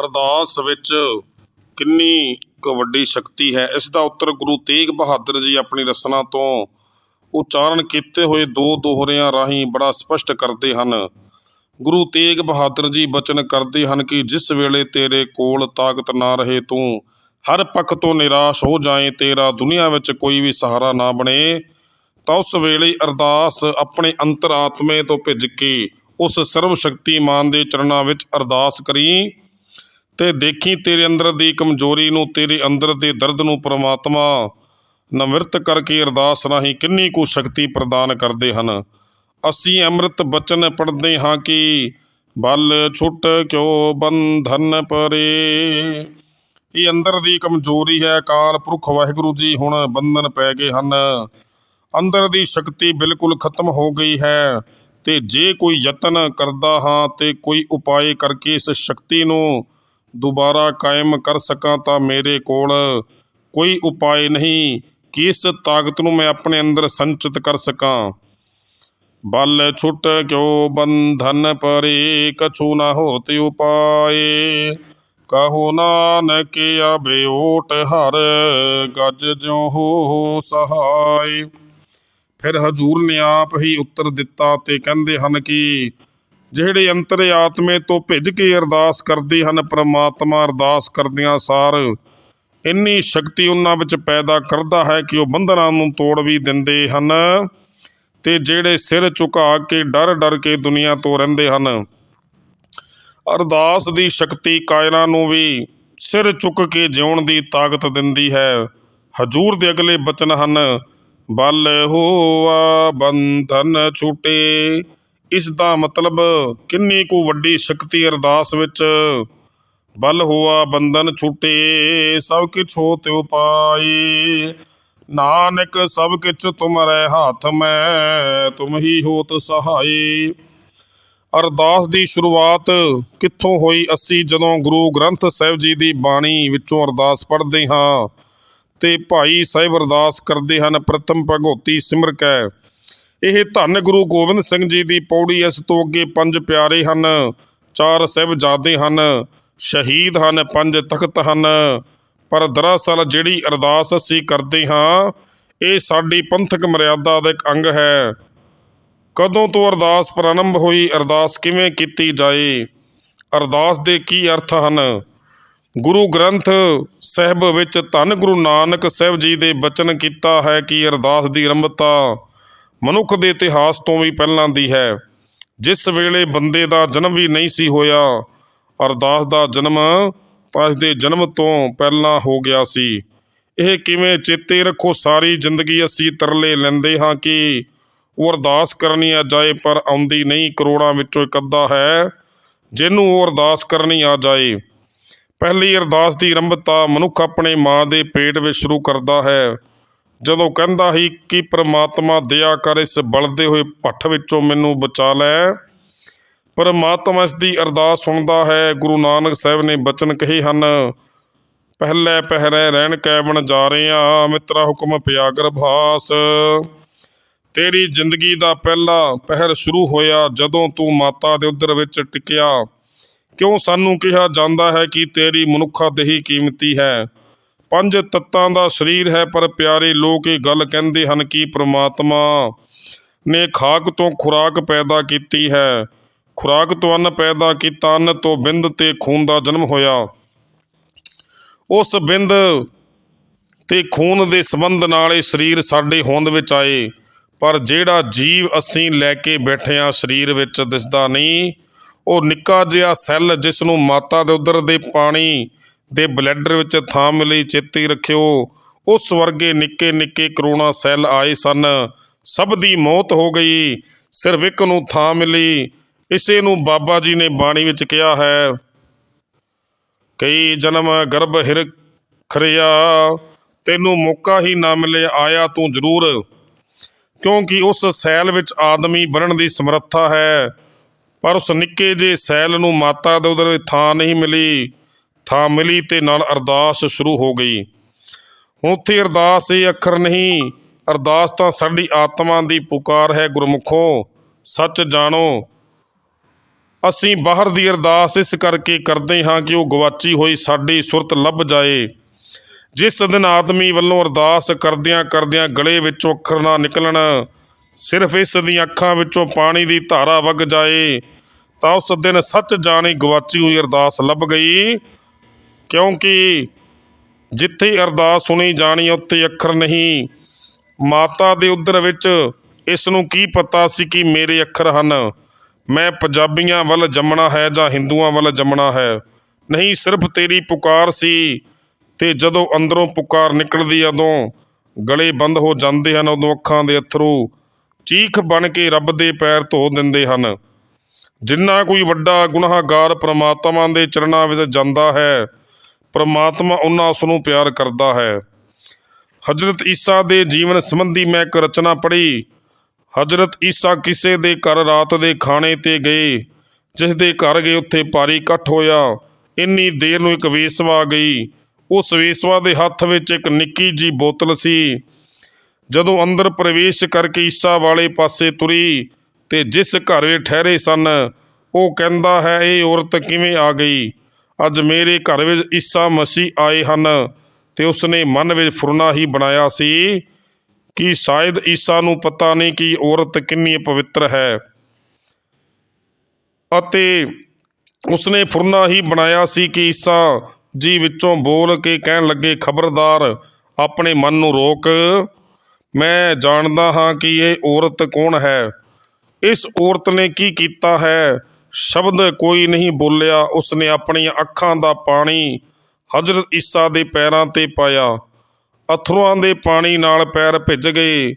ਅਰਦਾਸ ਵਿੱਚ ਕਿੰਨੀ ਕੁ ਵੱਡੀ ਸ਼ਕਤੀ ਹੈ। ਇਸ ਦਾ ਉੱਤਰ ਗੁਰੂ ਤੇਗ ਬਹਾਦਰ ਜੀ ਆਪਣੀ ਰਸਨਾ ਤੋਂ ਉਚਾਰਨ ਕੀਤੇ ਹੋਏ ਦੋ ਦੋਹਰਿਆਂ ਰਾਹੀਂ ਬੜਾ ਸਪਸ਼ਟ ਕਰਦੇ ਹਨ। ਗੁਰੂ ਤੇਗ ਬਹਾਦਰ ਜੀ ਬਚਨ ਕਰਦੇ ਹਨ ਕਿ ਜਿਸ ਵੇਲੇ ਤੇਰੇ ਕੋਲ ਤਾਕਤ ਨਾ ਰਹੇ ਤੂੰ, ਹਰ ਪੱਖ ਤੋਂ ਨਿਰਾਸ਼ ਹੋ ਜਾਏ, ਤੇਰਾ ਦੁਨੀਆ ਵਿੱਚ ਕੋਈ ਵੀ ਸਹਾਰਾ ਨਾ ਬਣੇ, ਤਾਂ ਉਸ ਵੇਲੇ ਅਰਦਾਸ ਆਪਣੇ ਅੰਤਰਾਤਮੇ ਤੋਂ ਭਿੱਜ ਕੇ ਉਸ ਸਰਵ ਸ਼ਕਤੀਮਾਨ ਦੇ ਚਰਨਾਂ ਵਿੱਚ ਅਰਦਾਸ ਕਰੀ। ਤੇ ਦੇਖੀ ਤੇਰੇ ਅੰਦਰ ਦੀ ਕਮਜ਼ੋਰੀ ਨੂੰ, ਤੇਰੇ ਅੰਦਰ ਦੇ ਦਰਦ ਨੂੰ ਪ੍ਰਮਾਤਮਾ ਨਿਵਰਤ ਕਰਕੇ ਅਰਦਾਸ ਰਾਹੀਂ ਕਿੰਨੀ ਕੁ ਸ਼ਕਤੀ ਪ੍ਰਦਾਨ ਕਰਦੇ ਹਨ। ਅਸੀਂ ਅੰਮ੍ਰਿਤ ਬਚਨ ਪੜ੍ਹਦੇ ਹਾਂ ਕਿ ਬਲ ਛੁੱਟ ਕਿਉ ਬੰਧਨ ਪਰੇ। ਇਹ ਅੰਦਰ ਦੀ ਕਮਜ਼ੋਰੀ ਹੈ, ਅਕਾਲ ਪੁਰਖ ਵਾਹਿਗੁਰੂ ਜੀ, ਹੁਣ ਬੰਧਨ ਪੈ ਗਏ ਹਨ। ਅੰਦਰ ਦੀ ਸ਼ਕਤੀ ਬਿਲਕੁਲ ਖਤਮ ਹੋ ਗਈ ਹੈ, ਤੇ ਜੇ ਕੋਈ ਯਤਨ ਕਰਦਾ ਹਾਂ, ਤੇ ਕੋਈ ਉਪਾਏ ਕਰਕੇ ਇਸ ਸ਼ਕਤੀ ਨੂੰ ਦੁਬਾਰਾ ਕਾਇਮ ਕਰ ਸਕਾਂ ਤਾਂ ਮੇਰੇ ਕੋਲ ਕੋਈ ਉਪਾਏ ਨਹੀਂ ਕਿ ਇਸ ਤਾਕਤ ਨੂੰ ਮੈਂ ਆਪਣੇ ਅੰਦਰ ਸੰਚਿਤ ਕਰ ਸਕਾਂ ਬਲ ਛੁੱਟ ਕਿਉ ਬੰਧਨ ਪਰੇ ਕਛੂ ਨਾ ਹੋਤੇ ਉਪਾਏ ਕਹੋ ਨਾਨਕ ਆਬੇ ਓਟ ਹਰ ਗੱਜ ਜਿਉ ਹੋ ਸਹਾਈ ਫਿਰ ਹਜੂਰ ਨੇ ਆਪ ਹੀ ਉੱਤਰ ਦਿੱਤਾ ਤੇ ਕਹਿੰਦੇ ਹਨ ਕਿ ਜਿਹੜੇ ਅੰਤਰ ਆਤਮੇ ਤੋਂ ਭਿੱਜ ਕੇ ਅਰਦਾਸ ਕਰਦੇ ਹਨ, ਪ੍ਰਮਾਤਮਾ ਅਰਦਾਸ ਕਰਦਿਆਂ ਸਾਰ, ਇੰਨੀ ਸ਼ਕਤੀ ਉਹਨਾਂ ਵਿੱਚ ਪੈਦਾ ਕਰਦਾ ਹੈ ਕਿ ਉਹ ਬੰਧਨਾਂ ਨੂੰ ਤੋੜ ਵੀ ਦਿੰਦੇ ਹਨ ਤੇ ਜਿਹੜੇ ਸਿਰ ਝੁਕਾ ਕੇ ਡਰ ਡਰ ਕੇ ਦੁਨੀਆ ਤੋਂ ਰਹਿੰਦੇ ਹਨ, ਅਰਦਾਸ ਦੀ ਸ਼ਕਤੀ ਕਾਇਰਾਂ ਨੂੰ ਵੀ ਸਿਰ ਚੁੱਕ ਕੇ ਜਿਉਣ ਦੀ ਤਾਕਤ ਦਿੰਦੀ ਹੈ। ਹਜੂਰ ਦੇ ਅਗਲੇ ਬਚਨ ਹਨ, ਬਲ ਹੋਆ ਬੰਧਨ ਛੂਟੇ ਇਸ ਦਾ ਮਤਲਬ ਕਿੰਨੀ ਕੁ ਵੱਡੀ ਸ਼ਕਤੀ ਅਰਦਾਸ ਵਿੱਚ ਬਲ ਹੋਆ ਬੰਧਨ ਛੂਟੇ, ਸਭ ਕਿਛ ਹੋਤ ਉਪਾਈ ਨਾਨਕ, ਸਭ ਕਿਛ ਤੁਮਰੇ ਹੱਥ ਮੈਂ, ਤੁਮ ਹੀ ਹੋਤ ਸਹਾਈ। ਅਰਦਾਸ ਦੀ ਸ਼ੁਰੂਆਤ ਕਿੱਥੋਂ ਹੋਈ? ਅਸੀਂ ਜਦੋਂ ਗੁਰੂ ਗ੍ਰੰਥ ਸਾਹਿਬ ਜੀ ਦੀ ਬਾਣੀ ਵਿੱਚੋਂ ਅਰਦਾਸ ਪੜ੍ਹਦੇ ਹਾਂ ਤੇ ਭਾਈ ਸਾਹਿਬ ਅਰਦਾਸ ਕਰਦੇ ਹਨ, ਪ੍ਰਥਮ ਭਗਉਤੀ ਸਿਮਰ ਕੈ ਇਹ ਧੰਨ ਗੁਰੂ ਗੋਬਿੰਦ ਸਿੰਘ ਜੀ ਦੀ ਪੌੜੀ ਇਸ ਤੋਂ ਅੱਗੇ ਪੰਜ ਪਿਆਰੇ ਹਨ, ਚਾਰ ਸਾਹਿਬਜ਼ਾਦੇ ਹਨ, ਸ਼ਹੀਦ ਹਨ, ਪੰਜ ਤਖਤ ਹਨ। ਪਰ ਦਰਅਸਲ ਜਿਹੜੀ ਅਰਦਾਸ ਅਸੀਂ ਕਰਦੇ ਹਾਂ, ਇਹ ਸਾਡੀ ਪੰਥਕ ਮਰਿਆਦਾ ਦਾ ਇੱਕ ਅੰਗ ਹੈ। ਕਦੋਂ ਤੋਂ ਅਰਦਾਸ ਪ੍ਰਾਰੰਭ ਹੋਈ, ਅਰਦਾਸ ਕਿਵੇਂ ਕੀਤੀ ਜਾਏ? ਅਰਦਾਸ ਦੇ ਕੀ ਅਰਥ ਹਨ? ਗੁਰੂ ਗ੍ਰੰਥ ਸਾਹਿਬ ਵਿੱਚ ਧੰਨ ਗੁਰੂ ਨਾਨਕ ਸਾਹਿਬ ਜੀ ਦੇ ਬਚਨ ਕੀਤਾ ਹੈ ਕਿ ਅਰਦਾਸ ਦੀ ਆਰੰਭਤਾ ਮਨੁੱਖ ਦੇ ਇਤਿਹਾਸ ਤੋਂ ਵੀ ਪਹਿਲਾਂ ਦੀ ਹੈ। ਜਿਸ ਵੇਲੇ ਬੰਦੇ ਦਾ ਜਨਮ ਵੀ ਨਹੀਂ ਸੀ ਹੋਇਆ, ਅਰਦਾਸ ਦਾ ਜਨਮ ਤਾਂ ਇਸ ਦੇ ਜਨਮ ਤੋਂ ਪਹਿਲਾਂ ਹੋ ਗਿਆ ਸੀ। ਇਹ ਕਿਵੇਂ ਚੇਤੇ ਰੱਖੋ ਸਾਰੀ ਜ਼ਿੰਦਗੀ ਅਸੀਂ ਤਰਲੇ ਲੈਂਦੇ ਹਾਂ ਕਿ ਉਹ ਅਰਦਾਸ ਕਰਨੀ ਆ ਜਾਏ ਪਰ ਆਉਂਦੀ ਨਹੀਂ, ਕਰੋੜਾਂ ਵਿੱਚੋਂ ਇੱਕ ਅੱਧਾ ਹੈ ਜਿਹਨੂੰ ਉਹ ਅਰਦਾਸ ਕਰਨੀ ਆ ਜਾਏ। ਪਹਿਲੀ ਅਰਦਾਸ ਦੀ ਆਰੰਭਤਾ ਮਨੁੱਖ ਆਪਣੇ ਮਾਂ ਦੇ ਪੇਟ ਵਿੱਚ ਸ਼ੁਰੂ ਕਰਦਾ ਹੈ। ਜਦੋਂ ਕਹਿੰਦਾ ਸੀ ਕਿ ਪ੍ਰਮਾਤਮਾ ਦਇਆ ਕਰ ਇਸ ਬਲਦੇ ਹੋਏ ਭੱਠ ਵਿੱਚੋਂ ਮੈਨੂੰ ਬਚਾ ਲੈ। ਪਰਮਾਤਮਾ ਇਸ ਦੀ ਅਰਦਾਸ ਸੁਣਦਾ ਹੈ। ਗੁਰੂ ਨਾਨਕ ਸਾਹਿਬ ਨੇ ਬਚਨ ਕਹੇ ਹਨ, ਪਹਿਲੇ ਪਹਿਰੇ ਰਹਿਣ ਕੈ ਬਣ ਜਾ ਰਹੇ ਆ ਮਿੱਤਰਾ ਹੁਕਮ ਪਿਆ ਗਰਭਾਸ ਤੇਰੀ ਜ਼ਿੰਦਗੀ ਦਾ ਪਹਿਲਾ ਪਹਿਰ ਸ਼ੁਰੂ ਹੋਇਆ ਜਦੋਂ ਤੂੰ ਮਾਤਾ ਦੇ ਉਦਰ ਵਿੱਚ ਟਿਕਿਆ। ਕਿਉਂ ਸਾਨੂੰ ਕਿਹਾ ਜਾਂਦਾ ਹੈ ਕਿ ਤੇਰੀ ਮਨੁੱਖਾ ਦੇਹੀ ਕੀਮਤੀ ਹੈ? ਪੰਜ ਤੱਤਾਂ ਦਾ ਸਰੀਰ ਹੈ, ਪਰ ਪਿਆਰੇ ਲੋਕ ਇਹ ਗੱਲ ਕਹਿੰਦੇ ਹਨ ਕਿ ਪ੍ਰਮਾਤਮਾ ਨੇ ਖਾਕ ਤੋਂ ਖੁਰਾਕ ਪੈਦਾ ਕੀਤੀ ਹੈ। ਖੁਰਾਕ ਤੋਂ ਅੰਨ ਪੈਦਾ ਕੀਤਾ, ਅੰਨ ਤੋਂ ਬਿੰਦ ਤੇ ਖੂਨ ਦਾ ਜਨਮ ਹੋਇਆ। ਉਸ ਬਿੰਦ ਤੇ ਖੂਨ ਦੇ ਸੰਬੰਧ ਨਾਲ ਇਹ ਸਰੀਰ ਸਾਡੇ ਹੋਂਦ ਵਿੱਚ ਆਏ। ਪਰ ਜਿਹੜਾ ਜੀਵ ਅਸੀਂ ਲੈ ਕੇ ਬੈਠੇ ਆ ਸਰੀਰ ਵਿੱਚ ਦਿਸਦਾ ਨਹੀਂ, ਉਹ ਨਿੱਕਾ ਜਿਹਾ ਸੈੱਲ ਜਿਸ ਨੂੰ ਮਾਤਾ ਦੇ ਉਦਰ ਦੇ ਪਾਣੀ ਦੇ ਬਲੈਡਰ ਵਿੱਚ ਥਾਂ ਮਿਲੀ ਚੇਤੇ ਰੱਖਿਓ। ਉਸ ਵਰਗੇ ਨਿੱਕੇ ਨਿੱਕੇ ਕਰੋਨਾ ਸੈੱਲ ਆਏ ਸਨ। ਸਭ ਦੀ ਮੌਤ ਹੋ ਗਈ। ਸਿਰਫ ਇੱਕ ਨੂੰ ਥਾਂ ਮਿਲੀ। ਇਸੇ ਨੂੰ ਬਾਬਾ ਜੀ ਨੇ ਬਾਣੀ ਵਿੱਚ ਕਿਹਾ ਹੈ। ਕਈ ਜਨਮ ਗਰਭ ਹਿਰ ਖਰਿਆ, ਤੈਨੂੰ ਮੌਕਾ ਹੀ ਨਾ ਮਿਲੇ, ਆਇਆ ਤੂੰ ਜ਼ਰੂਰ। ਕਿਉਂਕਿ ਉਸ ਸੈਲ ਵਿੱਚ ਆਦਮੀ ਬਣਨ ਦੀ ਸਮਰੱਥਾ ਹੈ। ਪਰ ਉਸ ਨਿੱਕੇ ਜਿਹੇ ਸੈਲ ਨੂੰ ਮਾਤਾ ਦੇ ਉਦਰ ਥਾਂ ਨਹੀਂ ਮਿਲੀ। ਥਾਂ ਮਿਲੀ ਤੇ ਨਾਲ ਅਰਦਾਸ ਸ਼ੁਰੂ ਹੋ ਗਈ। ਹੁਣ ਉੱਥੇ ਅਰਦਾਸ ਇਹ ਅੱਖਰ ਨਹੀਂ, ਅਰਦਾਸ ਤਾਂ ਸਾਡੀ ਆਤਮਾ ਦੀ ਪੁਕਾਰ ਹੈ ਗੁਰਮੁਖੋ, ਸੱਚ ਜਾਣੋ। ਅਸੀਂ ਬਾਹਰ ਦੀ ਅਰਦਾਸ ਇਸ ਕਰਕੇ ਕਰਦੇ ਹਾਂ ਕਿ ਉਹ ਗਵਾਚੀ ਹੋਈ ਸਾਡੀ ਸੁਰਤ ਲੱਭ ਜਾਏ। ਜਿਸ ਦਿਨ ਆਦਮੀ ਵੱਲੋਂ ਅਰਦਾਸ ਕਰਦਿਆਂ ਕਰਦਿਆਂ ਗਲੇ ਵਿੱਚੋਂ ਅੱਖਰ ਨਾ ਨਿਕਲਣ, ਸਿਰਫ ਇਸ ਦੀਆਂ ਅੱਖਾਂ ਵਿੱਚੋਂ ਪਾਣੀ ਦੀ ਧਾਰਾ ਵਗ ਜਾਏ, ਤਾਂ ਉਸ ਦਿਨ ਸੱਚ ਜਾਣੀ ਗਵਾਚੀ ਹੋਈ ਅਰਦਾਸ ਲੱਭ ਗਈ। ਕਿਉਂਕਿ ਜਿੱਥੇ ਅਰਦਾਸ ਸੁਣੀ ਜਾਣੀ, ਉੱਥੇ ਅੱਖਰ ਨਹੀਂ। ਮਾਤਾ ਦੇ ਉਦਰ ਵਿੱਚ ਇਸ ਨੂੰ ਕੀ ਪਤਾ ਸੀ ਕਿ ਮੇਰੇ ਅੱਖਰ ਹਨ? ਮੈਂ ਪੰਜਾਬੀਆਂ ਵੱਲ ਜੰਮਣਾ ਹੈ ਜਾਂ ਹਿੰਦੂਆਂ ਵੱਲ ਜੰਮਣਾ ਹੈ? ਨਹੀਂ, ਸਿਰਫ ਤੇਰੀ ਪੁਕਾਰ ਸੀ। ਤੇ ਜਦੋਂ ਅੰਦਰੋਂ ਪੁਕਾਰ ਨਿਕਲਦੀ, ਉਦੋਂ ਗਲੇ ਬੰਦ ਹੋ ਜਾਂਦੇ ਹਨ, ਉਦੋਂ ਅੱਖਾਂ ਦੇ ਅਥਰੂ ਚੀਖ ਬਣ ਕੇ ਰੱਬ ਦੇ ਪੈਰ ਧੋ ਦਿੰਦੇ ਹਨ। ਜਿੰਨਾ ਕੋਈ ਵੱਡਾ ਗੁਨਾਹਗਾਰ ਪ੍ਰਮਾਤਮਾ ਦੇ ਚਰਨਾਂ ਵਿੱਚ ਜਾਂਦਾ ਹੈ ਪਰਮਾਤਮਾ ਉਹਨਾਂ ਉਸ ਨੂੰ ਪਿਆਰ ਕਰਦਾ ਹੈ। ਹਜ਼ਰਤ ਈਸਾ ਦੇ ਜੀਵਨ ਸੰਬੰਧੀ ਮੈਂ ਇੱਕ ਰਚਨਾ ਪੜ੍ਹੀ। ਹਜ਼ਰਤ ਈਸਾ ਕਿਸੇ ਦੇ ਘਰ ਰਾਤ ਦੇ ਖਾਣੇ ਤੇ ਗਏ, ਜਿਸ ਦੇ ਘਰ ਗਏ ਉੱਥੇ ਭਾਰੀ ਇਕੱਠ ਹੋਇਆ। ਇੰਨੀ ਦੇਰ ਨੂੰ ਇੱਕ ਵੇਸਵਾ ਆ ਗਈ। ਉਸ ਵੇਸਵਾ ਦੇ ਹੱਥ ਵਿੱਚ ਇੱਕ ਨਿੱਕੀ ਜੀ ਬੋਤਲ ਸੀ। ਜਦੋਂ ਅੰਦਰ ਪ੍ਰਵੇਸ਼ ਕਰਕੇ ਈਸਾ ਵਾਲੇ ਪਾਸੇ ਤੁਰੀ ਤੇ ਜਿਸ ਘਰ ਵਿੱਚ ਠਹਿਰੇ ਸਨ, ਉਹ ਕਹਿੰਦਾ ਹੈ, ਇਹ ਔਰਤ ਕਿਵੇਂ ਆ ਗਈ? ਅੱਜ ਮੇਰੇ ਘਰ ਵਿੱਚ ਈਸਾ ਮਸੀਹ ਆਏ ਹਨ ਤੇ ਉਸਨੇ ਮਨ ਵਿੱਚ ਫੁਰਨਾ ਹੀ ਬਣਾਇਆ ਸੀ ਕਿ ਸ਼ਾਇਦ ਈਸਾ ਨੂੰ ਪਤਾ ਨਹੀਂ ਕਿ ਔਰਤ ਕਿੰਨੀ ਪਵਿੱਤਰ ਹੈ। ਅਤੇ ਉਸਨੇ ਫੁਰਨਾ ਹੀ ਬਣਾਇਆ ਸੀ ਕਿ ਈਸਾ ਜੀ ਵਿੱਚੋਂ ਬੋਲ ਕੇ ਕਹਿਣ ਲੱਗੇ, ਖਬਰਦਾਰ, ਆਪਣੇ ਮਨ ਨੂੰ ਰੋਕ। ਮੈਂ ਜਾਣਦਾ ਹਾਂ ਕਿ ਇਹ ਔਰਤ ਕੌਣ ਹੈ? ਇਸ ਔਰਤ ਨੇ ਕੀ ਕੀਤਾ ਹੈ? ਸ਼ਬਦ ਕੋਈ ਨਹੀਂ ਬੋਲਿਆ, ਉਸਨੇ ਆਪਣੀਆਂ ਅੱਖਾਂ ਦਾ ਪਾਣੀ ਹਜ਼ਰਤ ਈਸਾ ਦੇ ਪੈਰਾਂ ਤੇ ਪਾਇਆ। ਅਥਰੂਆਂ ਦੇ ਪਾਣੀ ਨਾਲ ਪੈਰ ਭਿੱਜ ਗਏ।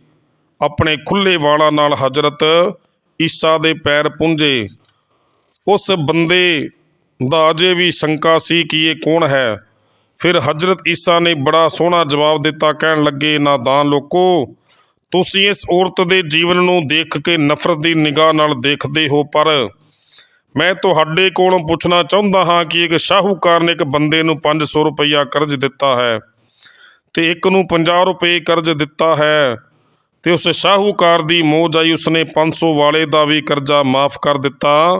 ਆਪਣੇ ਖੁੱਲੇ ਵਾਲਾਂ ਨਾਲ ਹਜ਼ਰਤ ਈਸਾ ਦੇ ਪੈਰ ਪੁੰਝੇ। ਉਸ ਬੰਦੇ ਦਾ ਅਜੇ ਵੀ ਸ਼ੰਕਾ ਸੀ ਕਿ ਇਹ ਕੌਣ ਹੈ। ਫਿਰ ਹਜ਼ਰਤ ਈਸਾ ਨੇ ਬੜਾ ਸੋਹਣਾ ਜਵਾਬ ਦਿੱਤਾ, ਕਹਿਣ ਲੱਗੇ ਨਾਦਾਨ ਲੋਕੋ, ਤੁਸੀਂ ਇਸ ਔਰਤ ਦੇ ਜੀਵਨ ਨੂੰ ਦੇਖ ਕੇ ਨਫ਼ਰਤ ਦੀ ਨਿਗਾਹ ਨਾਲ ਦੇਖਦੇ ਹੋ, ਪਰ ਮੈਂ ਤੁਹਾਡੇ ਕੋਲੋਂ ਪੁੱਛਣਾ ਚਾਹੁੰਦਾ ਹਾਂ ਕਿ ਇੱਕ ਸ਼ਾਹੂਕਾਰ ਨੇ ਇੱਕ ਬੰਦੇ ਨੂੰ 500 ਰੁਪਈਆ ਕਰਜ਼ ਦਿੱਤਾ ਹੈ ਤੇ ਇੱਕ ਨੂੰ 50 ਰੁਪਏ ਕਰਜ਼ ਦਿੱਤਾ ਹੈ ਤੇ ਉਸ ਸ਼ਾਹੂਕਾਰ ਦੀ ਮੋਜ ਆਈ ਉਸਨੇ 500 ਵਾਲੇ ਦਾ ਵੀ ਕਰਜ਼ਾ ਮਾਫ ਕਰ ਦਿੱਤਾ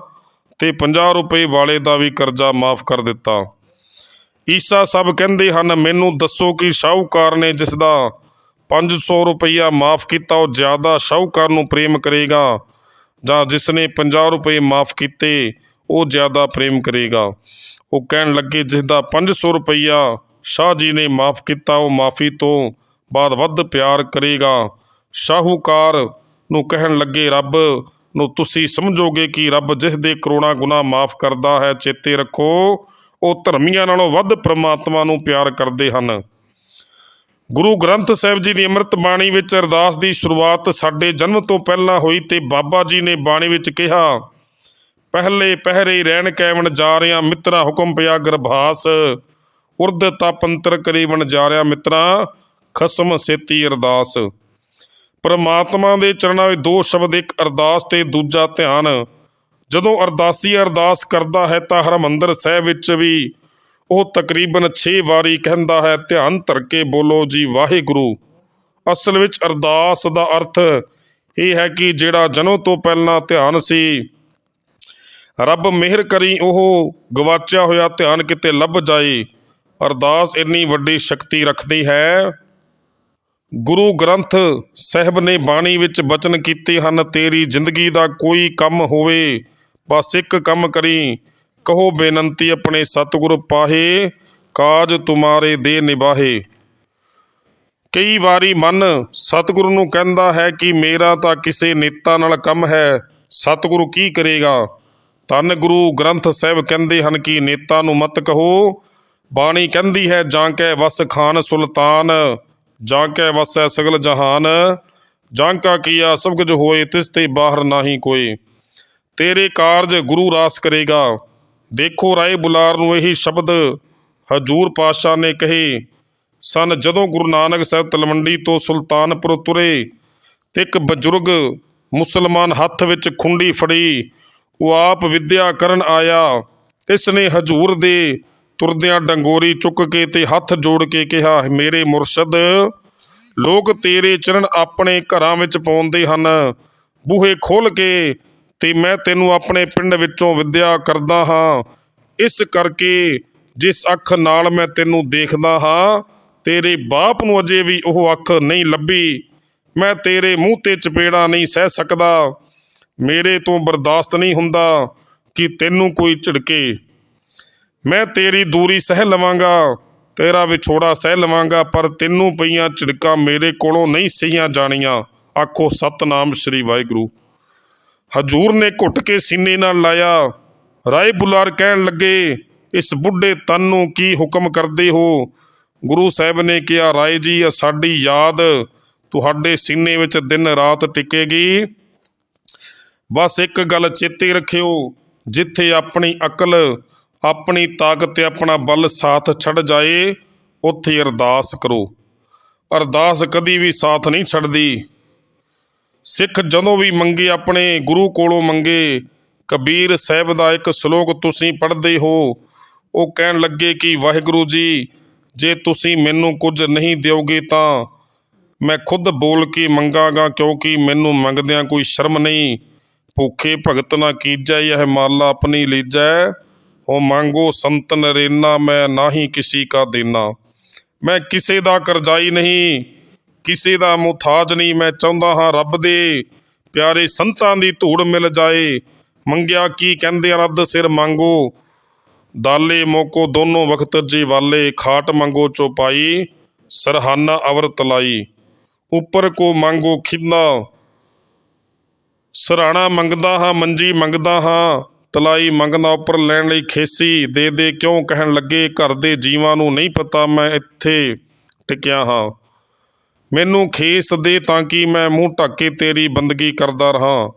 ਤੇ 50 ਰੁਪਏ ਵਾਲੇ ਦਾ ਵੀ ਕਰਜ਼ਾ ਮਾਫ ਕਰ ਦਿੱਤਾ। ਈਸਾ ਸਭ ਕਹਿੰਦੇ ਹਨ, ਮੈਨੂੰ ਦੱਸੋ ਕਿ ਸ਼ਾਹੂਕਾਰ ਨੇ ਜਿਸ ਦਾ 500 ਰੁਪਈਆ ਮਾਫ ਕੀਤਾ, ਉਹ ਜ਼ਿਆਦਾ ਸ਼ਾਹੂਕਾਰ ਨੂੰ ਪ੍ਰੇਮ ਕਰੇਗਾ। ਜਾਂ ਜਿਸ ਨੇ 50 ਰੁਪਏ ਮਾਫ ਕੀਤੇ, ਉਹ ਜ਼ਿਆਦਾ ਪ੍ਰੇਮ ਕਰੇਗਾ। ਉਹ ਕਹਿਣ ਲੱਗੇ ਜਿਸ ਦਾ 500 ਰੁਪਈਆ ਸ਼ਾਹ ਜੀ ਨੇ ਮਾਫ ਕੀਤਾ, ਉਹ ਮਾਫੀ ਤੋਂ ਬਾਅਦ ਵੱਧ ਪਿਆਰ ਕਰੇਗਾ। ਸ਼ਾਹੂਕਾਰ ਨੂੰ ਕਹਿਣ ਲੱਗੇ, ਰੱਬ ਨੂੰ ਤੁਸੀਂ ਸਮਝੋਗੇ ਕਿ ਰੱਬ ਜਿਸ ਦੇ ਕਰੋਨਾ ਗੁਨਾਹ ਮਾਫ ਕਰਦਾ ਹੈ, ਚੇਤੇ ਰੱਖੋ। ਉਹ ਧਰਮੀਆਂ ਨਾਲੋਂ ਵੱਧ ਪ੍ਰਮਾਤਮਾ ਨੂੰ ਪਿਆਰ ਕਰਦੇ ਹਨ। ਗੁਰੂ ਗ੍ਰੰਥ ਸਾਹਿਬ ਜੀ ਦੀ ਅੰਮ੍ਰਿਤ ਬਾਣੀ ਵਿੱਚ ਅਰਦਾਸ ਦੀ ਸ਼ੁਰੂਆਤ ਸਾਡੇ ਜਨਮ ਤੋਂ ਪਹਿਲਾਂ ਹੋਈ ਤੇ ਬਾਬਾ ਜੀ ਨੇ ਬਾਣੀ ਵਿੱਚ ਕਿਹਾ, ਪਹਿਲੇ ਪਹਿਰੇ ਰਹਿਣ ਕੈਵਣ ਜਾ ਰਿਆ ਮਿੱਤਰਾ, ਹੁਕਮ ਪਿਆ ਗਰਭਾਸ। ਉਰਦ ਤਪੰਤਰ ਕਰੀਵਣ ਜਾ ਰਿਆ ਮਿੱਤਰਾ, ਖਸਮ ਸੇਤੀ ਅਰਦਾਸ। ਪਰਮਾਤਮਾ ਦੇ ਚਰਨਾਂ ਵਿੱਚ ਦੋ ਸ਼ਬਦ, ਇੱਕ ਅਰਦਾਸ ਤੇ ਦੂਜਾ ਧਿਆਨ। ਜਦੋਂ ਅਰਦਾਸੀ ਅਰਦਾਸ ਕਰਦਾ ਹੈ ਤਾਂ ਹਰਮੰਦਰ ਸਾਹਿਬ ਵਿੱਚ ਵੀ ਉਹ ਤਕਰੀਬਨ 6 ਵਾਰੀ ਕਹਿੰਦਾ ਹੈ, ਧਿਆਨ ਧਰ ਕੇ ਬੋਲੋ ਜੀ ਵਾਹਿਗੁਰੂ। ਅਸਲ ਵਿੱਚ ਅਰਦਾਸ ਦਾ ਅਰਥ ਇਹ ਹੈ ਕਿ ਜਿਹੜਾ ਜਨਮ ਤੋਂ ਪਹਿਲਾਂ ਧਿਆਨ ਸੀ, ਰੱਬ ਮਿਹਰ ਕਰੀ ਉਹ ਗਵਾਚਿਆ ਹੋਇਆ ਧਿਆਨ ਕਿਤੇ ਲੱਭ ਜਾਏ। ਅਰਦਾਸ ਇੰਨੀ ਵੱਡੀ ਸ਼ਕਤੀ ਰੱਖਦੀ ਹੈ। ਗੁਰੂ ਗ੍ਰੰਥ ਸਾਹਿਬ ਨੇ ਬਾਣੀ ਵਿੱਚ ਬਚਨ ਕੀਤੇ ਹਨ, ਤੇਰੀ ਜ਼ਿੰਦਗੀ ਦਾ ਕੋਈ ਕੰਮ ਹੋਵੇ, ਬਸ ਇੱਕ ਕੰਮ ਕਰੀ ਕਹੋ ਬੇਨੰਤੀ ਆਪਣੇ ਸਤਿਗੁਰ ਪਾਹੇ, ਕਾਜ ਤੁਮਾਰੇ ਦੇ ਨਿਭਾਹੇ। ਕਈ ਵਾਰੀ ਮਨ ਸਤਿਗੁਰੂ ਨੂੰ ਕਹਿੰਦਾ ਹੈ ਕਿ ਮੇਰਾ ਤਾਂ ਕਿਸੇ ਨੇਤਾ ਨਾਲ ਕੰਮ ਹੈ, ਸਤਿਗੁਰੂ ਕੀ ਕਰੇਗਾ? ਧੰਨ ਗੁਰੂ ਗ੍ਰੰਥ ਸਾਹਿਬ ਕਹਿੰਦੇ ਹਨ ਕਿ ਨੇਤਾ ਨੂੰ ਮਤ ਕਹੋ, ਬਾਣੀ ਕਹਿੰਦੀ ਹੈ, ਜਾਂ ਕੈ ਵਸ ਖਾਨ ਸੁਲਤਾਨ, ਜਾਂ ਕੈ ਵਸੈ ਸਗਲ ਜਹਾਨ, ਜਾਂ ਕਾ ਕੀਆ ਸਭ ਕੁਝ ਹੋਏ, ਤਿਸ ਤੇ ਬਾਹਰ ਨਾਹੀ ਕੋਈ। ਤੇਰੇ ਕਾਰਜ ਗੁਰੂ ਰਾਸ ਕਰੇਗਾ। ਦੇਖੋ ਰਾਏ ਬੁਲਾਰ ਨੂੰ ਇਹੀ ਸ਼ਬਦ ਹਜੂਰ ਪਾਤਸ਼ਾਹ ਨੇ ਕਹੇ, ਸਨ ਜਦੋਂ ਗੁਰੂ ਨਾਨਕ ਸਾਹਿਬ ਤਲਵੰਡੀ ਤੋਂ ਸੁਲਤਾਨਪੁਰ ਤੁਰੇ, ਤੇ ਇੱਕ ਬਜ਼ੁਰਗ ਮੁਸਲਮਾਨ ਹੱਥ ਵਿੱਚ ਖੁੰਡੀ ਫੜੀ, ਉਹ ਆਪ ਵਿਦਿਆ ਕਰਨ ਆਇਆ। ਇਸ ਨੇ ਹਜੂਰ ਦੇ ਤੁਰਦਿਆਂ ਡੰਗੋਰੀ ਚੁੱਕ ਕੇ ਤੇ ਹੱਥ ਜੋੜ ਕੇ ਕਿਹਾ, ਮੇਰੇ ਮੁਰਸ਼ਦ, ਲੋਕ ਤੇਰੇ ਚਰਨ ਆਪਣੇ ਘਰਾਂ ਵਿੱਚ ਪਾਉਂਦੇ ਹਨ। ਬੂਹੇ ਖੋਲ ਕੇ ਤੇ ਮੈਂ ਤੈਨੂੰ ਆਪਣੇ ਪਿੰਡ ਵਿੱਚੋਂ ਵਿਦਿਆ ਕਰਦਾ ਹਾਂ। ਇਸ ਕਰਕੇ ਜਿਸ ਅੱਖ ਨਾਲ ਮੈਂ ਤੈਨੂੰ ਦੇਖਦਾ ਹਾਂ, ਤੇਰੇ ਬਾਪ ਨੂੰ ਅਜੇ ਵੀ ਉਹ ਅੱਖ ਨਹੀਂ ਲੱਭੀ। ਮੈਂ ਤੇਰੇ ਮੂੰਹ ਤੇ ਚਪੇੜਾ ਨਹੀਂ ਸਹਿ ਸਕਦਾ। ਮੇਰੇ ਤੋਂ ਬਰਦਾਸ਼ਤ ਨਹੀਂ ਹੁੰਦਾ ਕਿ ਤੈਨੂੰ ਕੋਈ ਝਿੜਕੇ। ਮੈਂ ਤੇਰੀ ਦੂਰੀ ਸਹਿ ਲਵਾਂਗਾ, ਤੇਰਾ ਵਿਛੋੜਾ ਸਹਿ ਲਵਾਂਗਾ, ਪਰ ਤੈਨੂੰ ਪਈਆਂ ਝਿੜਕਾਂ ਮੇਰੇ ਕੋਲੋਂ ਨਹੀਂ ਸਹੀਆਂ ਜਾਣੀਆਂ। ਆਖੋ, ਸਤਨਾਮ ਸ੍ਰੀ ਵਾਹਿਗੁਰੂ। ਹਜੂਰ ਨੇ ਘੁੱਟ ਕੇ ਸੀਨੇ ਨਾਲ ਲਾਇਆ। ਰਾਏ ਬੁਲਾਰ ਕਹਿਣ ਲੱਗੇ, ਇਸ ਬੁੱਢੇ ਤਨ ਨੂੰ ਕੀ ਹੁਕਮ ਕਰਦੇ ਹੋ? ਗੁਰੂ ਸਾਹਿਬ ਨੇ ਕਿਹਾ, ਰਾਏ ਜੀ ਸਾਡੀ ਯਾਦ ਤੁਹਾਡੇ ਸੀਨੇ ਵਿੱਚ ਦਿਨ ਰਾਤ ਟਿਕੇਗੀ। ਬਸ ਇੱਕ ਗੱਲ ਚੇਤੇ ਰੱਖਿਓ, ਜਿੱਥੇ ਆਪਣੀ ਅਕਲ, ਆਪਣੀ ਤਾਕਤ ਤੇ ਆਪਣਾ ਬਲ ਸਾਥ ਛੱਡ ਜਾਏ, ਉੱਥੇ ਅਰਦਾਸ ਕਰੋ। ਅਰਦਾਸ ਕਦੀ ਵੀ ਸਾਥ ਨਹੀਂ ਛੱਡਦੀ। ਸਿੱਖ ਜਦੋਂ ਵੀ ਮੰਗੇ, ਆਪਣੇ ਗੁਰੂ ਕੋਲੋਂ ਮੰਗੇ, ਕਬੀਰ ਸਾਹਿਬ ਦਾ ਇੱਕ ਸ਼ਲੋਕ ਤੁਸੀਂ ਪੜ੍ਹਦੇ ਹੋ, ਉਹ ਕਹਿਣ ਲੱਗੇ ਕਿ, ਵਾਹਿਗੁਰੂ ਜੀ, ਜੇ ਤੁਸੀਂ ਮੈਨੂੰ ਕੁਝ ਨਹੀਂ ਦਿਓਗੇ ਤਾਂ ਮੈਂ ਖੁਦ ਬੋਲ ਕੇ ਮੰਗਾਗਾ, ਕਿਉਂਕਿ ਮੈਨੂੰ ਮੰਗਦਿਆਂ ਕੋਈ ਸ਼ਰਮ ਨਹੀਂ। ਭੁੱਖੇ ਭਗਤ ਨਾ ਕੀਜੈ, ਇਹ ਮਾਲਾ ਆਪਣੀ ਲੀਜੈ। ਹੋ ਮੰਗੋ ਸੰਤ ਨਰੇਨਾ ਮੈਂ ਨਾਹੀ ਕਿਸੇ ਕਾ ਦੇਨਾ। ਮੈਂ ਕਿਸੇ ਦਾ ਕਰਜ਼ਾਈ ਨਹੀਂ ਕਿਸੇ ਦਾ ਮੁਥਾਜ ਨਹੀਂ, ਮੈਂ ਚਾਹੁੰਦਾ ਹਾਂ ਰੱਬ ਦੇ ਪਿਆਰੇ ਸੰਤਾਂ ਦੀ ਧੂੜ ਮਿਲ ਜਾਏ। ਮੰਗਿਆ ਕੀ? ਕਹਿੰਦੇ ਰੱਬ ਸਿਰ ਮੰਗੋ। ਦਾਲੇ ਮੋਕੋ ਦੋਨੋਂ ਵਕਤ ਜੀ ਵਾਲੇ, ਖਾਟ ਮੰਗੋ ਚੋਪਾਈ ਸਰਹਾਨਾ ਅਵਰ ਤਲਾਈ। ਉੱਪਰ ਕੋ ਮੰਗੋ ਖਿੰਦਾ ਸਰਾਣਾ ਮੰਗਦਾ ਹਾਂ, ਮੰਜੀ ਮੰਗਦਾ ਹਾਂ, ਤਲਾਈ ਮੰਗਦਾ ਉੱਪਰ ਲੈਣ ਲਈ ਖੇਸੀ। ਦੇ ਦੇ ਕਿਉਂ ਕਹਿਣ ਲੱਗੇ, ਘਰ ਦੇ ਜੀਵਾਂ ਨੂੰ ਨਹੀਂ ਪਤਾ, ਮੈਂ ਇੱਥੇ ਟਿਕਿਆ ਹਾਂ। ਮੈਨੂੰ ਖੇਸ ਦੇ ਤਾਂ ਕਿ ਮੈਂ ਮੂੰਹ ਢੱਕ ਕੇ ਤੇਰੀ ਬੰਦਗੀ ਕਰਦਾ ਰਹਾ?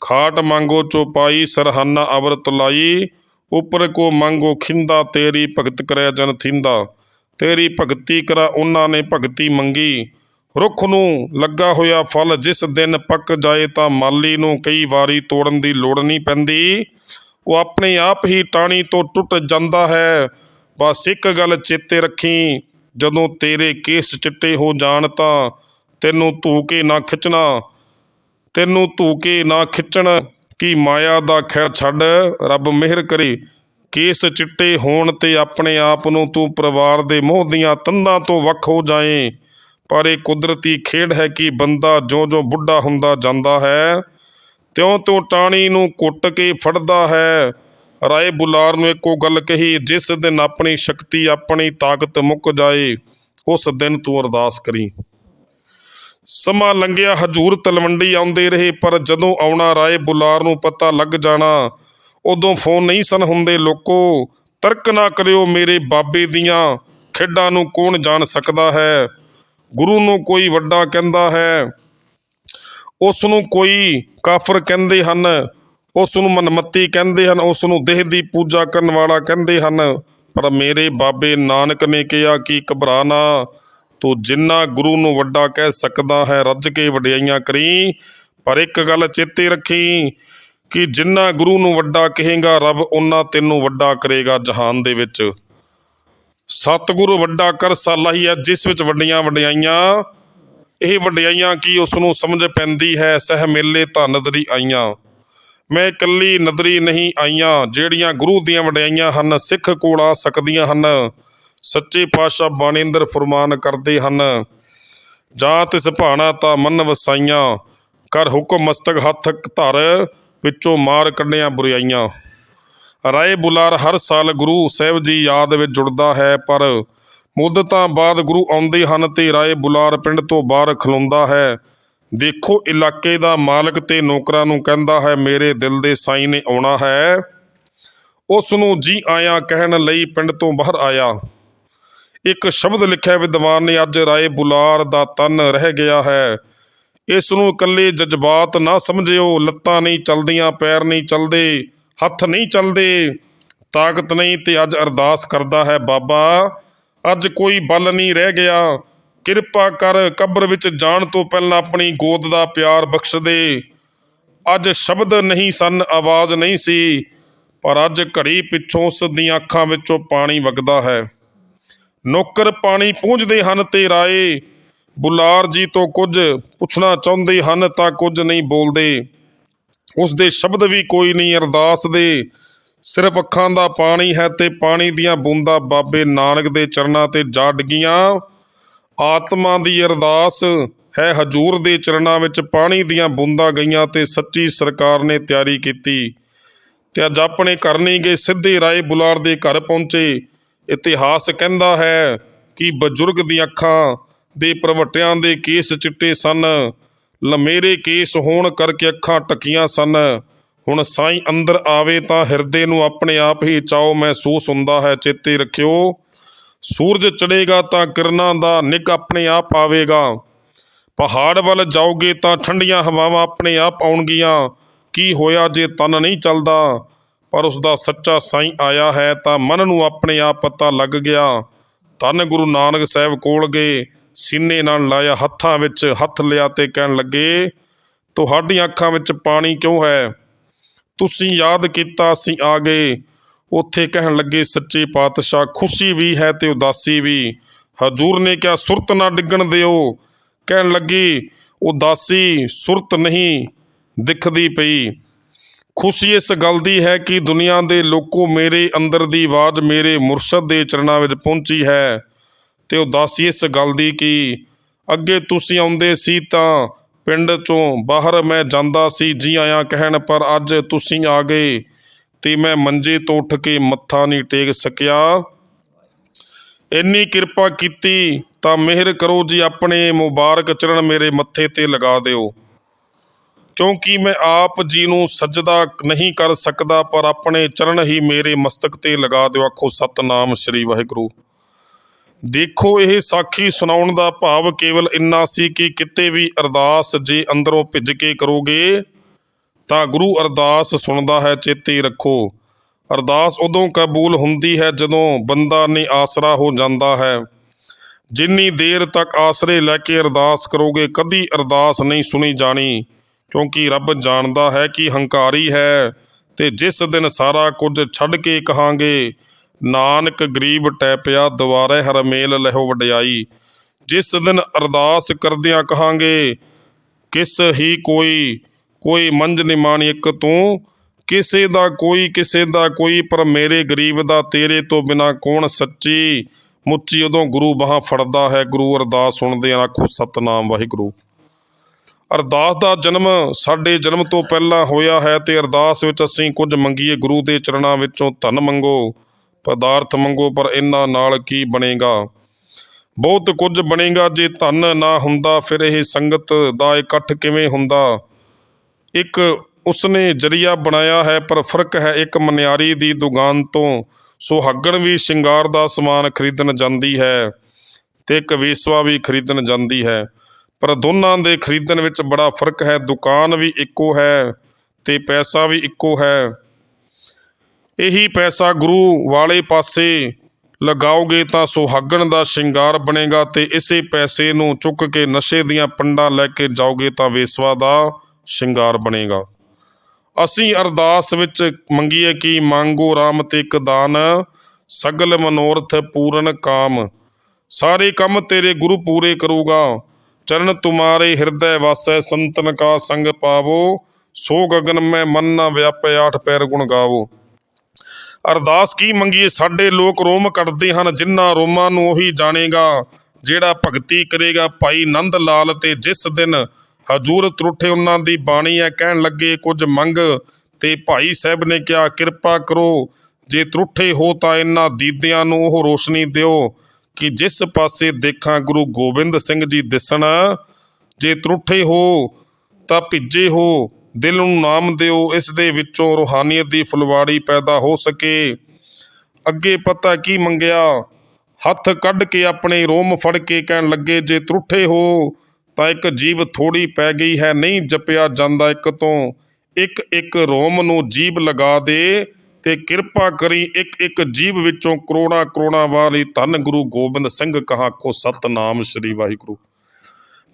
ਖਾਟ ਮੰਗੋ ਚੋਪਾਈ, ਸਰਹਾਨਾ ਅਵਰ ਤਲਾਈ ਉੱਪਰ ਕੋ ਮੰਗੋ ਖਿੰਦਾ, ਤੇਰੀ ਭਗਤ ਕਰਿਆ ਜਨ ਥਿੰਦਾ। ਤੇਰੀ ਭਗਤੀ ਕਰਾ ਉਹਨਾਂ ਨੇ ਭਗਤੀ ਮੰਗੀ। ਰੁੱਖ ਨੂੰ ਲੱਗਾ ਹੋਇਆ ਫਲ ਜਿਸ ਦਿਨ ਪੱਕ ਜਾਏ ਤਾਂ ਮਾਲੀ ਨੂੰ ਕਈ ਵਾਰੀ ਤੋੜਨ ਦੀ ਲੋੜ ਨਹੀਂ ਪੈਂਦੀ। ਉਹ ਆਪਣੇ ਆਪ ਹੀ ਟਾਣੀ ਤੋਂ ਟੁੱਟ ਜਾਂਦਾ ਹੈ। ਬਸ ਇੱਕ ਗੱਲ ਚੇਤੇ ਰੱਖੀ ਜਦੋਂ ਤੇਰੇ ਕੇਸ ਚਿੱਟੇ ਹੋ ਜਾਣ ਤਾਂ ਤੈਨੂੰ ਧੂ ਕੇ ਨਾ ਖਿੱਚਣਾ। ਤੈਨੂੰ ਧੂ ਕੇ ਨਾ ਖਿੱਚਣ ਕੀ ਮਾਇਆ ਦਾ ਖੈਰ ਛੱਡ? ਰੱਬ ਮਿਹਰ ਕਰੇ। ਕੇਸ ਚਿੱਟੇ ਹੋਣ ਤੇ ਆਪਣੇ ਆਪ ਨੂੰ ਤੂੰ ਪਰਿਵਾਰ ਦੇ ਮੋਹ ਦੀਆਂ ਤੰਦਾਂ ਤੋਂ ਵੱਖ ਹੋ ਜਾਏ। ਪਰ ਇਹ ਕੁਦਰਤੀ ਖੇਡ ਹੈ ਕਿ ਬੰਦਾ ਜਿਉਂ-ਜਿਉਂ ਬੁੱਢਾ ਹੁੰਦਾ ਜਾਂਦਾ ਹੈ, ਤਿਉਂ-ਤਿਉਂ ਟਾਣੀ ਨੂੰ ਕੁੱਟ ਕੇ ਫੜਦਾ ਹੈ। ਰਾਏ ਬੁਲਾਰ ਨੂੰ ਇੱਕੋ ਗੱਲ ਕਹੀ, ਜਿਸ ਦਿਨ ਆਪਣੀ ਸ਼ਕਤੀ, ਆਪਣੀ ਤਾਕਤ ਮੁੱਕ ਜਾਏ, ਉਸ ਦਿਨ ਤੂੰ ਅਰਦਾਸ ਕਰੀ। ਸਮਾਂ ਲੰਘਿਆ, ਹਜੂਰ ਤਲਵੰਡੀ ਆਉਂਦੇ ਰਹੇ, ਪਰ ਜਦੋਂ ਆਉਣਾ, ਰਾਏ ਬੁਲਾਰ ਨੂੰ ਪਤਾ ਲੱਗ ਜਾਣਾ, ਉਦੋਂ ਫੋਨ ਨਹੀਂ ਸਨ ਹੁੰਦੇ। ਲੋਕੋ, ਤਰਕ ਨਾ ਕਰਿਓ ਮੇਰੇ ਬਾਬੇ ਦੀਆਂ ਖੇਡਾਂ ਨੂੰ ਕੌਣ ਜਾਣ ਸਕਦਾ ਹੈ? ਗੁਰੂ ਨੂੰ ਕੋਈ ਵੱਡਾ ਕਹਿੰਦਾ ਹੈ? ਉਸ ਨੂੰ ਕੋਈ ਕਾਫਰ ਕਹਿੰਦੇ ਹਨ? ਉਸ ਨੂੰ ਮਨਮੱਤੀ ਕਹਿੰਦੇ ਹਨ ਉਸ ਨੂੰ ਦੇਹ ਦੀ ਪੂਜਾ ਕਰਨ ਵਾਲਾ ਕਹਿੰਦੇ ਹਨ। ਪਰ ਮੇਰੇ ਬਾਬੇ ਨਾਨਕ ਨੇ ਕਿਹਾ ਕਿ ਘਬਰਾ ਨਾ, ਤੂੰ ਜਿੰਨਾ ਗੁਰੂ ਨੂੰ ਵੱਡਾ ਕਹਿ ਸਕਦਾ ਹੈ, ਰੱਜ ਕੇ ਵਡਿਆਈਆਂ ਕਰੀ। ਪਰ ਇੱਕ ਗੱਲ ਚੇਤੇ ਰੱਖੀ ਕਿ ਜਿੰਨਾ ਗੁਰੂ ਨੂੰ ਵੱਡਾ ਕਹੇਗਾ, ਰੱਬ ਉਹਨਾਂ ਤੈਨੂੰ ਵੱਡਾ ਕਰੇਗਾ ਜਹਾਨ ਦੇ ਵਿੱਚ। ਸਤਿਗੁਰੂ ਵੱਡਾ ਕਰ ਸਾਲਾ ਹੀ ਹੈ, ਜਿਸ ਵਿੱਚ ਵੱਡੀਆਂ ਵਡਿਆਈਆਂ, ਇਹ ਵਡਿਆਈਆਂ ਕੀ ਉਸ ਨੂੰ ਸਮਝ ਪੈਂਦੀ ਹੈ? ਸਹਿ ਮੇਲੇ ਧਨ ਆਈਆਂ। ਮੈਂ ਇਕੱਲੀ ਨਦਰੀ ਨਹੀਂ ਆਈਆਂ, ਜਿਹੜੀਆਂ ਗੁਰੂ ਦੀਆਂ ਵਡਿਆਈਆਂ ਹਨ, ਸਿੱਖ ਕੋਲ ਆ ਸਕਦੀਆਂ ਹਨ। ਸੱਚੇ ਪਾਤਸ਼ਾਹ ਬਾਣੀਂਦਰ ਫਰਮਾਨ ਕਰਦੇ ਹਨ ਜਾਂ ਤਿਸ ਭਾਣਾ ਤਾਂ ਮਨ ਵਸਾਈਆਂ, ਕਰ ਹੁਕਮ ਮਸਤਕ ਹੱਥ ਧਰ, ਵਿੱਚੋਂ ਮਾਰ ਕੱਢਿਆ ਬੁਰਾਈਆਂ। ਰਾਏ ਬੁਲਾਰ ਹਰ ਸਾਲ ਗੁਰੂ ਸਾਹਿਬ ਜੀ ਯਾਦ ਵਿੱਚ ਜੁੜਦਾ ਹੈ, ਪਰ ਮੁੱਦਤਾਂ ਬਾਅਦ ਗੁਰੂ ਆਉਂਦੇ ਹਨ ਤੇ ਰਾਏ ਬੁਲਾਰ ਪਿੰਡ ਤੋਂ ਬਾਹਰ ਖਲੋਂਦਾ ਹੈ। ਦੇਖੋ ਇਲਾਕੇ ਦਾ ਮਾਲਕ ਤੇ ਨੌਕਰਾਂ ਨੂੰ ਕਹਿੰਦਾ ਹੈ, ਮੇਰੇ ਦਿਲ ਦੇ ਸਾਈਂ ਨੇ ਆਉਣਾ ਹੈ। ਉਸ ਨੂੰ ਜੀ ਆਇਆ ਕਹਿਣ ਲਈ ਪਿੰਡ ਤੋਂ ਬਾਹਰ ਆਇਆ। ਇੱਕ ਸ਼ਬਦ ਲਿਖਿਆ ਵਿਦਵਾਨ ਨੇ, ਅੱਜ ਰਾਏ ਬੁਲਾਰ ਦਾ ਤਨ ਰਹਿ ਗਿਆ ਹੈ। ਇਸ ਨੂੰ ਇਕੱਲੇ ਜਜ਼ਬਾਤ ਨਾ ਸਮਝਿਓ। ਲੱਤਾਂ ਨਹੀਂ ਚਲਦੀਆਂ, ਪੈਰ ਨਹੀਂ ਚਲਦੇ, ਹੱਥ ਨਹੀਂ ਚਲਦੇ। ਤਾਕਤ ਨਹੀਂ ਤੇ ਅੱਜ ਅਰਦਾਸ ਕਰਦਾ ਹੈ, ਬਾਬਾ, ਅੱਜ ਕੋਈ ਬਲ ਨਹੀਂ ਰਹਿ ਗਿਆ। ਕਿਰਪਾ ਕਰ ਕਬਰ ਵਿੱਚ ਜਾਣ ਤੋਂ ਪਹਿਲਾਂ ਆਪਣੀ ਗੋਦ ਦਾ ਪਿਆਰ ਬਖਸ਼ ਦੇ। ਅੱਜ ਸ਼ਬਦ ਨਹੀਂ ਸਨ, ਆਵਾਜ਼ ਨਹੀਂ ਸੀ, ਪਰ ਅੱਜ ਘੜੀ ਪਿੱਛੋਂ ਉਸ ਦੀਆਂ ਅੱਖਾਂ ਵਿੱਚੋਂ ਪਾਣੀ ਵਗਦਾ ਹੈ। ਨੌਕਰ ਪਾਣੀ ਪੂੰਝਦੇ ਹਨ ਤੇ ਰਾਏ, ਬੁਲਾਰ ਜੀ ਤੋਂ ਕੁਝ ਪੁੱਛਣਾ ਚਾਹੁੰਦੇ ਹਨ ਤਾਂ ਕੁਝ ਨਹੀਂ ਬੋਲਦੇ। ਉਸ ਦੇ ਸ਼ਬਦ ਵੀ ਕੋਈ ਨਹੀਂ ਅਰਦਾਸ ਦੇ। ਸਿਰਫ ਅੱਖਾਂ ਦਾ ਪਾਣੀ ਹੈ ਤੇ ਪਾਣੀ ਦੀਆਂ ਬੂੰਦਾਂ ਬਾਬੇ ਨਾਨਕ ਦੇ ਚਰਨਾਂ ਤੇ ਜਾ ਡਿੱਗੀਆਂ। ਆਤਮਾ ਦੀ ਅਰਦਾਸ ਹੈ ਹਜੂਰ ਦੇ ਚਰਨਾਂ ਵਿੱਚ ਪਾਣੀ ਦੀਆਂ ਬੂੰਦਾਂ ਗਈਆਂ ਤੇ ਸੱਚੀ ਸਰਕਾਰ ਨੇ ਤਿਆਰੀ ਕੀਤੀ। ਤੇ ਅੱਜ ਆਪਣੇ ਕਰਨੀ ਗਏ, ਸਿੱਧੇ ਰਾਏ ਬੁਲਾਰ ਦੇ ਘਰ ਪਹੁੰਚੇ। ਇਤਿਹਾਸ ਕਹਿੰਦਾ ਹੈ ਕਿ ਬਜ਼ੁਰਗ ਦੀਆਂ ਅੱਖਾਂ ਦੇ ਪ੍ਰਵਟਿਆਂ ਦੇ ਕੇਸ ਚਿੱਟੇ ਸਨ। ਲਮੇਰੇ ਕੇਸ ਹੋਣ ਕਰਕੇ ਅੱਖਾਂ ਟਕੀਆਂ ਸਨ। ਹੁਣ ਸਾਈਂ ਅੰਦਰ ਆਵੇ ਤਾਂ ਹਿਰਦੇ ਨੂੰ ਆਪਣੇ ਆਪ ਹੀ ਚਾਓ ਮਹਿਸੂਸ ਹੁੰਦਾ ਹੈ। ਚੇਤੇ ਰੱਖਿਓ ਸੂਰਜ ਚੜੇਗਾ ਤਾਂ ਕਿਰਨਾਂ ਦਾ ਨਿੱਘ ਆਪਣੇ ਆਪ ਆਵੇਗਾ। ਪਹਾੜ ਵੱਲ ਜਾਓਗੇ ਤਾਂ ਠੰਡੀਆਂ ਹਵਾਵਾਂ ਆਪਣੇ ਆਪ ਆਉਣਗੀਆਂ। ਕੀ ਹੋਇਆ ਜੇ ਤਨ ਨਹੀਂ ਚੱਲਦਾ? ਪਰ ਉਸ ਦਾ ਸੱਚਾ ਸਾਈਂ ਆਇਆ ਹੈ ਤਾਂ ਮਨ ਨੂੰ ਆਪਣੇ ਆਪ ਪਤਾ ਲੱਗ ਗਿਆ। ਧੰਨ ਗੁਰੂ ਨਾਨਕ ਸਾਹਿਬ ਕੋਲ ਗਏ। ਸੀਨੇ ਨਾਲ ਲਾਇਆ ਹੱਥਾਂ ਵਿੱਚ, ਹੱਥ ਲਿਆ ਤੇ ਕਹਿਣ ਲੱਗੇ, ਤੁਹਾਡੀਆਂ ਅੱਖਾਂ ਵਿੱਚ ਪਾਣੀ ਕਿਉਂ ਹੈ? ਤੁਸੀਂ ਯਾਦ ਕੀਤਾ ਅਸੀਂ ਆ ਗਏ। ਉੱਥੇ ਕਹਿਣ ਲੱਗੇ, ਸੱਚੇ ਪਾਤਸ਼ਾਹ, ਖੁਸ਼ੀ ਵੀ ਹੈ ਤੇ ਉਦਾਸੀ ਵੀ। ਹਜੂਰ ਨੇ ਕਿਹਾ, ਸੁਰਤ ਨਾ ਡਿੱਗਣ ਦਿਓ। ਕਹਿਣ ਲੱਗੀ, ਉਦਾਸੀ ਸੁਰਤ ਨਹੀਂ ਦਿਖਦੀ ਪਈ। ਖੁਸ਼ੀ ਇਸ ਗੱਲ ਦੀ ਹੈ ਕਿ ਦੁਨੀਆ ਦੇ ਲੋਕੋ ਮੇਰੇ ਅੰਦਰ ਦੀ ਆਵਾਜ਼ ਮੇਰੇ ਮੁਰਸ਼ਦ ਦੇ ਚਰਨਾਂ ਵਿੱਚ ਪਹੁੰਚੀ ਹੈ ਤੇ ਉਦਾਸੀ ਇਸ ਗੱਲ ਦੀ ਕਿ ਅੱਗੇ ਤੁਸੀਂ ਆਉਂਦੇ ਸੀ ਤਾਂ ਪਿੰਡ ਚੋਂ ਬਾਹਰ ਮੈਂ ਜਾਂਦਾ ਸੀ, ਜੀ ਆਇਆਂ ਕਹਿਣ, ਪਰ ਅੱਜ ਤੁਸੀਂ ਆ ਗਏ। ਤੇ ਮੈਂ ਮੰਜੇ ਤੋਂ ਉੱਠ ਕੇ ਮੱਥਾ ਨਹੀਂ ਟੇਕ ਸਕਿਆ। ਇੰਨੀ ਕਿਰਪਾ ਕੀਤੀ ਤਾਂ ਮਿਹਰ ਕਰੋ ਜੀ, ਆਪਣੇ ਮੁਬਾਰਕ ਚਰਨ ਮੇਰੇ ਮੱਥੇ ਤੇ ਲਗਾ ਦਿਓ। ਕਿਉਂਕਿ ਮੈਂ ਆਪ ਜੀ ਨੂੰ ਸਜਦਾ ਨਹੀਂ ਕਰ ਸਕਦਾ, ਪਰ ਆਪਣੇ ਚਰਨ ਹੀ ਮੇਰੇ ਮਸਤਕ ਤੇ ਲਗਾ ਦਿਓ, ਆਖੋ ਸਤਨਾਮ ਸ੍ਰੀ ਵਾਹਿਗੁਰੂ। ਦੇਖੋ, ਇਹ ਸਾਖੀ ਸੁਣਾਉਣ ਦਾ ਭਾਵ ਕੇਵਲ ਇੰਨਾ ਸੀ ਕਿ ਕਿਤੇ ਵੀ ਅਰਦਾਸ ਜੇ ਅੰਦਰੋਂ ਭਿੱਜ ਕੇ ਕਰੋਗੇ ਤਾਂ ਗੁਰੂ ਅਰਦਾਸ ਸੁਣਦਾ ਹੈ, ਚੇਤੇ ਰੱਖੋ। ਅਰਦਾਸ ਉਦੋਂ ਕਬੂਲ ਹੁੰਦੀ ਹੈ, ਜਦੋਂ ਬੰਦਾ ਨੇ ਆਸਰਾ ਹੋ ਜਾਂਦਾ ਹੈ। ਜਿੰਨੀ ਦੇਰ ਤੱਕ ਆਸਰੇ ਲੈ ਕੇ ਅਰਦਾਸ ਕਰੋਗੇ, ਕਦੀ ਅਰਦਾਸ ਨਹੀਂ ਸੁਣੀ ਜਾਣੀ, ਕਿਉਂਕਿ ਰੱਬ ਜਾਣਦਾ ਹੈ ਕਿ ਹੰਕਾਰੀ ਹੈ ਤੇ ਜਿਸ ਦਿਨ ਸਾਰਾ ਕੁਝ ਛੱਡ ਕੇ ਕਹਾਂਗੇ, ਨਾਨਕ ਗਰੀਬ ਟੈਪਿਆ ਦੁਆਰੇ ਹਰਮੇਲ ਲਹੋ ਵਡਿਆਈ। ਜਿਸ ਦਿਨ ਅਰਦਾਸ ਕਰਦਿਆਂ ਕਹਾਂਗੇ, ਕਿਸ ਹੀ ਕੋਈ ਕੋਈ ਮੰਜ ਨਿਮਾਣੀ ਇੱਕ ਤੂੰ। ਕਿਸੇ ਦਾ ਕੋਈ, ਕਿਸੇ ਦਾ ਕੋਈ, ਪਰ ਮੇਰੇ ਗਰੀਬ ਦਾ ਤੇਰੇ ਤੋਂ ਬਿਨਾ ਕੌਣ ਸੱਚੀ? ਮੁੱਚੀ ਉਦੋਂ ਗੁਰੂ ਬਾਹਾਂ ਫੜਦਾ ਹੈ, ਗੁਰੂ ਅਰਦਾਸ ਸੁਣਦੇ ਆਖੋ, ਸਤਨਾਮ ਵਾਹਿਗੁਰੂ। ਅਰਦਾਸ ਦਾ ਜਨਮ ਸਾਡੇ ਜਨਮ ਤੋਂ ਪਹਿਲਾਂ ਹੋਇਆ ਹੈ ਤੇ ਅਰਦਾਸ ਵਿੱਚ ਅਸੀਂ ਕੁਝ ਮੰਗੀਏ, ਗੁਰੂ ਦੇ ਚਰਨਾਂ ਵਿੱਚੋਂ ਧਨ ਮੰਗੋ, ਪਦਾਰਥ ਮੰਗੋ, ਪਰ ਇਹਨਾਂ ਨਾਲ ਕੀ ਬਣੇਗਾ? ਬਹੁਤ ਕੁਝ ਬਣੇਗਾ, ਜੇ ਧਨ ਨਾ ਹੁੰਦਾ, ਫਿਰ ਇਹ ਸੰਗਤ ਦਾ ਇਕੱਠ ਕਿਵੇਂ ਹੁੰਦਾ? ਇੱਕ ਉਸਨੇ ਜਰੀਆ ਬਣਾਇਆ ਹੈ, ਪਰ ਫ਼ਰਕ ਹੈ ਇੱਕ ਮਨਿਆਰੀ ਦੀ ਦੁਕਾਨ ਤੋਂ। ਸੁਹਾਗਣ ਵੀ ਸ਼ਿੰਗਾਰ ਦਾ ਸਮਾਨ ਖਰੀਦਣ ਜਾਂਦੀ ਹੈ ਤੇ ਇੱਕ ਵੇਸਵਾ ਵੀ ਖਰੀਦਣ ਜਾਂਦੀ ਹੈ। ਪਰ ਦੋਨਾਂ ਦੇ ਖਰੀਦਣ ਵਿੱਚ ਬੜਾ ਫ਼ਰਕ ਹੈ, ਦੁਕਾਨ ਵੀ ਇੱਕੋ ਹੈ ਤੇ ਪੈਸਾ ਵੀ ਇੱਕੋ ਹੈ। ਇਹੀ ਪੈਸਾ ਗੁਰੂ ਵਾਲੇ ਪਾਸੇ ਲਗਾਓਗੇ ਤਾਂ ਸੁਹਾਗਣ ਦਾ ਸ਼ਿੰਗਾਰ ਬਣੇਗਾ ਤੇ ਇਸੇ ਪੈਸੇ ਨੂੰ ਚੁੱਕ ਕੇ ਨਸ਼ੇ ਦੀਆਂ ਪੰਡਾਂ ਲੈ ਕੇ ਜਾਓਗੇ ਤਾਂ ਵੇਸਵਾ ਦਾ ਸ਼ਿੰਗਾਰ ਬਣੇਗਾ। ਅਸੀਂ ਅਰਦਾਸ ਵਿੱਚ ਮੰਗੀਏ ਕਿ ਮੰਗੋ ਰਾਮ ਤੇ ਇੱਕ ਦਾਨ, ਸਗਲ ਮਨੋਰਥ ਪੂਰਨ ਕਾਮ। ਸਾਰੇ ਕੰਮ ਤੇਰੇ ਗੁਰੂ ਪੂਰੇ ਕਰੂਗਾ। ਚਰਨ ਤੁਮਾਰੇ ਹਿਰਦੈ ਵਾਸੈ ਸੰਤਨ ਕਾ ਸੰਗ ਪਾਵੋ। ਸੋ ਗਗਨ ਮੈਂ ਮਨ ਨਾ ਵਿਆਪੈ, ਆਠ ਪੈਰ ਗੁਣ ਗਾਵੋ। ਅਰਦਾਸ ਕੀ ਮੰਗੀਏ? ਸਾਡੇ ਲੋਕ ਰੋਮ ਕੱਢਦੇ ਹਨ, ਜਿਨ੍ਹਾਂ ਰੋਮਾਂ ਨੂੰ ਉਹੀ ਜਾਣੇਗਾ, ਜਿਹੜਾ ਭਗਤੀ ਕਰੇਗਾ। ਭਾਈ ਨੰਦ ਲਾਲ ਤੇ ਜਿਸ ਦਿਨ ਹਜੂਰ ਤਰੁੱਠੇ ਉਹਨਾਂ ਦੀ ਬਾਣੀ ਹੈ, ਕਹਿਣ ਲੱਗੇ, ਕੁਝ ਮੰਗ ਤੇ ਭਾਈ ਸਾਹਿਬ ਨੇ ਕਿਹਾ, ਕਿਰਪਾ ਕਰੋ, ਜੇ ਤਰੁੱਠੇ ਹੋ ਤਾਂ ਇਹਨਾਂ ਦੀਦਿਆਂ ਨੂੰ ਉਹ ਰੋਸ਼ਨੀ ਦਿਓ ਕਿ ਜਿਸ ਪਾਸੇ ਦੇਖਾਂ ਗੁਰੂ ਗੋਬਿੰਦ ਸਿੰਘ ਜੀ ਦਿਸਣ, ਜੇ ਤਰੁੱਠੇ ਹੋ ਤਾਂ ਭਿੱਜੇ ਹੋ, ਦਿਲ ਨੂੰ ਨਾਮ ਦਿਓ, ਇਸ ਦੇ ਵਿੱਚੋਂ ਰੂਹਾਨੀਅਤ ਦੀ ਫੁਲਵਾੜੀ ਪੈਦਾ ਹੋ ਸਕੇ। ਅੱਗੇ ਪਤਾ ਕੀ ਮੰਗਿਆ? ਹੱਥ ਕੱਢ ਕੇ ਆਪਣੇ ਰੋਮ ਫੜ ਕੇ ਕਹਿਣ ਲੱਗੇ, ਜੇ ਤਰੁੱਠੇ ਹੋ ਤਾਂ ਇੱਕ ਜੀਬ ਥੋੜੀ ਪੈ ਗਈ ਹੈ, ਨਹੀਂ ਜਪਿਆ ਜਾਂਦਾ ਇੱਕ ਤੋਂ। ਇੱਕ ਇੱਕ ਰੋਮ ਨੂੰ ਜੀਬ ਲਗਾ ਦੇ ਤੇ ਕਿਰਪਾ ਕਰੀ ਇੱਕ ਇੱਕ ਜੀਬ ਵਿੱਚੋਂ ਕਰੋੜਾਂ ਕਰੋੜਾਂ ਵਾਲੀ ਧੰਨ ਗੁਰੂ ਗੋਬਿੰਦ ਸਿੰਘ ਕਹਾ ਕੋ ਸਤਨਾਮ ਸ੍ਰੀ ਵਾਹਿਗੁਰੂ।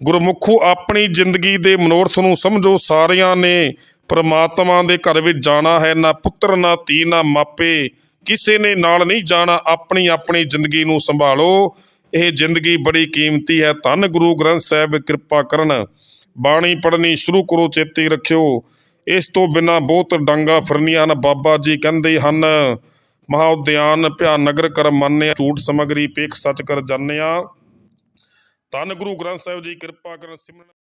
ਗੁਰਮੁਖੋ ਆਪਣੀ ਜ਼ਿੰਦਗੀ ਦੇ ਮਨੋਰਥ ਨੂੰ ਸਮਝੋ ਸਾਰਿਆਂ ਨੇ, ਪ੍ਰਮਾਤਮਾ ਦੇ ਘਰ ਵਿੱਚ ਜਾਣਾ ਹੈ, ਨਾ ਪੁੱਤਰ, ਨਾ ਧੀ, ਨਾ ਮਾਪੇ। ਕਿਸੇ ਨੇ ਨਾਲ ਨਹੀਂ ਜਾਣਾ, ਆਪਣੀ ਆਪਣੀ ਜ਼ਿੰਦਗੀ ਨੂੰ ਸੰਭਾਲੋ। ਇਹ ਜ਼ਿੰਦਗੀ ਬੜੀ ਕੀਮਤੀ ਹੈ। ਧੰਨ ਗੁਰੂ ਗ੍ਰੰਥ ਸਾਹਿਬ, ਕਿਰਪਾ ਕਰਨ। ਬਾਣੀ ਪੜ੍ਹਨੀ ਸ਼ੁਰੂ ਕਰੋ, ਚੇਤੇ ਰੱਖਿਓ। ਇਸ ਤੋਂ ਬਿਨਾਂ ਬਹੁਤ ਡਾਂਗਾ ਫਿਰਨੀਆਂ ਹਨ। ਬਾਬਾ ਜੀ ਕਹਿੰਦੇ ਹਨ ਮਹਾ ਉਦਿਆਨ ਭਿਆ ਨਗਰ ਕਰ ਮੰਨਿਆ, ਝੂਠ ਸਮਗਰੀ ਪੇਖ ਸੱਚ ਕਰ ਜਾਣਿਆ। ਧੰਨ ਗੁਰੂ ਗ੍ਰੰਥ ਸਾਹਿਬ ਜੀ, ਕਿਰਪਾ ਕਰਨ। ਸਿਮਰਨ